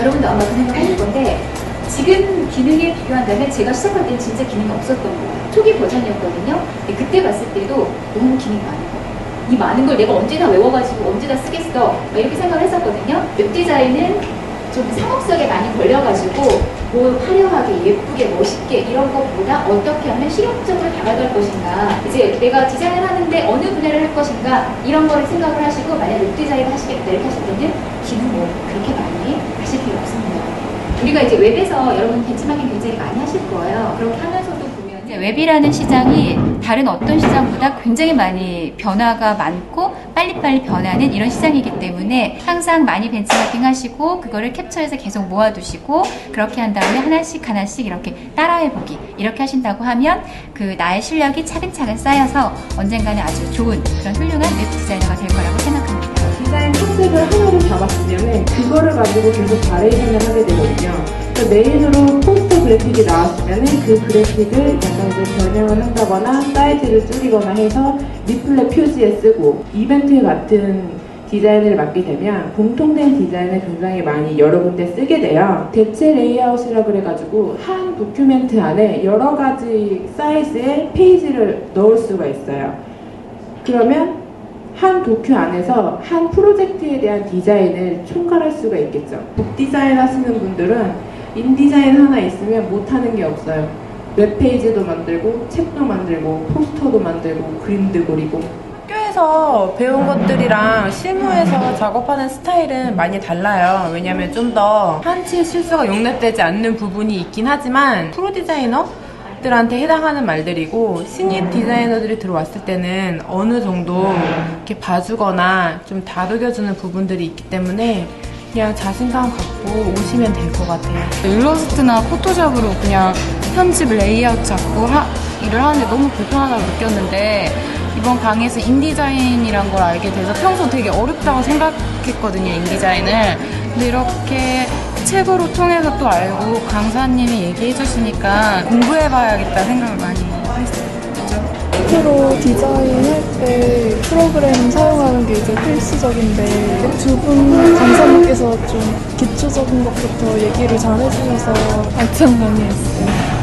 여러분도 아마 그 생각하실 건데 지금 기능에 비교한다면 제가 시작할 때는 진짜 기능이 없었던 거예요. 초기 버전이었거든요. 근데 그때 봤을 때도 너무 기능이 많은 거예요. 이 많은 걸 내가 언제 다 외워가지고 언제 다 쓰겠어 막 이렇게 생각을 했었거든요. 웹 디자인은 좀 상업성에 많이 걸려가지고 뭐 화려하게 예쁘게 멋있게 이런 것보다 어떻게 하면 실용적으로 다가갈 것인가 이제 내가 디자인을 하는데 어느 분야를 할 것인가 이런 거를 생각을 하시고 만약 웹 디자인을 하시겠다 이렇게 하실 때는 기능 뭐 그렇게 많이 하실 필요 없습니다. 우리가 이제 웹에서 여러분 벤치마킹 굉장히 많이 하실 거예요. 그렇게 하면서도 보면 웹이라는 시장이 다른 어떤 시장보다 굉장히 많이 변화가 많고 빨리빨리 변하는 이런 시장이기 때문에 항상 많이 벤치마킹 하시고 그거를 캡처해서 계속 모아두시고 그렇게 한 다음에 하나씩 하나씩 이렇게 따라해보기 이렇게 하신다고 하면 그 나의 실력이 차근차근 쌓여서 언젠가는 아주 좋은 그런 훌륭한 웹 디자이너가 될 거라고 생각합니다. 디자인 컨셉을 하나로 잡았으면 그거를 가지고 계속 바레이션을 하게 되거든요. 메인으로 포스터 그래픽이 나왔으면 그 그래픽을 약간 좀 변형을 한다거나 사이즈를 줄이거나 해서 리플렛 표지에 쓰고 이벤트 같은 디자인을 맡게 되면 공통된 디자인을 굉장히 많이 여러 군데 쓰게 돼요. 대체 레이아웃이라 그래가지고 한 도큐멘트 안에 여러 가지 사이즈의 페이지를 넣을 수가 있어요. 그러면 한 도큐 안에서 한 프로젝트에 대한 디자인을 총괄할 수가 있겠죠. 북 디자인 하시는 분들은 인디자인 하나 있으면 못하는 게 없어요. 웹페이지도 만들고, 책도 만들고, 포스터도 만들고, 그림도 그리고. 학교에서 배운 것들이랑 실무에서 작업하는 스타일은 많이 달라요. 왜냐면 좀 더 한치의 실수가 용납되지 않는 부분이 있긴 하지만 프로 디자이너 들한테 해당하는 말들이고 신입 디자이너들이 들어왔을 때는 어느 정도 이렇게 봐주거나 좀 다독여주는 부분들이 있기 때문에 그냥 자신감 갖고 오시면 될 것 같아요. 일러스트나 포토샵으로 그냥 편집 레이아웃 잡고 하- 일을 하는데 너무 불편하다고 느꼈는데 이번 강의에서 인디자인이란 걸 알게 돼서 평소 되게 어렵다고 생각했거든요 인디자인을. 근데 이렇게 책으로 통해서 또 알고 강사님이 얘기해 주시니까 공부해 봐야겠다 생각을 많이 했어요. 앞으로 디자인할 때 프로그램 사용하는 게 이제 필수적인데 두 분 강사님께서 좀 기초적인 것부터 얘기를 잘 해주셔서 발전 많이 했어요.